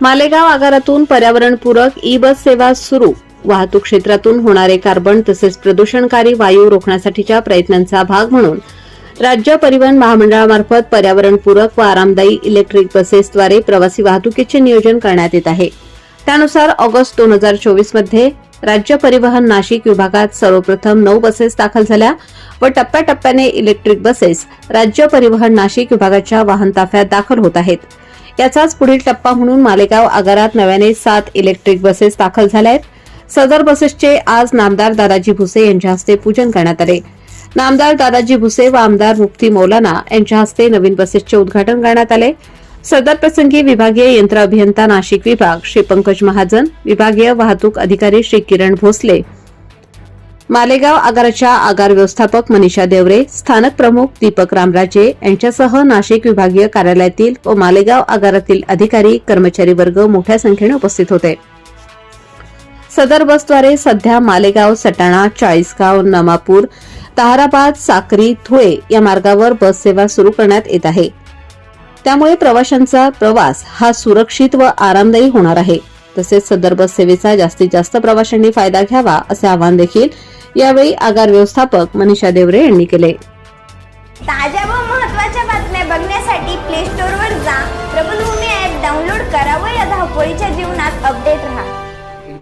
मालेगाव आगारातून पर्यावरणपूरक ई बस सेवा सुरू. वाहतूक क्षेत्रातून होणारे कार्बन तसेच प्रदूषणकारी वायू रोखण्यासाठीच्या प्रयत्नांचा भाग म्हणून राज्य परिवहन महामंडळामार्फत पर्यावरणपूरक व आरामदायी इलेक्ट्रिक बसेसद्वारे प्रवासी वाहतुकीचे नियोजन करण्यात येत आहे. त्यानुसार ऑगस्ट दोन हजार चोवीसमध्ये राज्य परिवहन नाशिक विभागात सर्वप्रथम नऊ बसेस दाखल झाल्या व टप्प्याटप्प्याने इलेक्ट्रिक बसेस राज्य परिवहन नाशिक विभागाच्या वाहन ताफ्यात दाखल होत आहेत. याचाच पुढील टप्पा म्हणून मालेगाव आगारात नव्याने सात इलेक्ट्रिक बसेस दाखल झाल्या आहेत सदर बसेसचे आज नामदार दादाजी भुसे यांच्या हस्ते पूजन करण्यात आले. नामदार दादाजी भुसे व आमदार मुफ्ती मौलाना यांच्या हस्ते नवीन बसेसचे उद्घाटन करण्यात आले. सदर प्रसंगी विभागीय यंत्र अभियंता नाशिक विभाग श्री पंकज महाजन विभागीय वाहतूक अधिकारी श्री किरण भोसले मालेगाव आगाराच्या आगार व्यवस्थापक मनीषा देवरे स्थानक प्रमुख दीपक रामराजे यांच्यासह नाशिक विभागीय कार्यालयातील व मालेगाव आगारातील अधिकारी कर्मचारी वर्ग मोठ्या संख्येने उपस्थित होते. सदर बसद्वारे सध्या मालेगाव सटाणा चाळीसगाव नमापूर ताहराबाद साक्री धुळे या मार्गावर बस सेवा सुरू करण्यात येत आहे. त्यामुळे प्रवाशांचा प्रवास हा सुरक्षित व आरामदायी होणार आहे. तसेच सदर बस सेवेचा जास्तीत जास्त प्रवाशांनी फायदा घ्यावा असे आवाहन देखील यावेळी आगार व्यवस्थापक मनीषा देवरे यांनी केले. ताज्या व महत्त्वाच्या बातम्या बघण्यासाठी प्ले स्टोअरवर जा. प्रबलभूमी ऍप डाउनलोड करा व या धावपळीच्या जीवनात अपडेट राहा.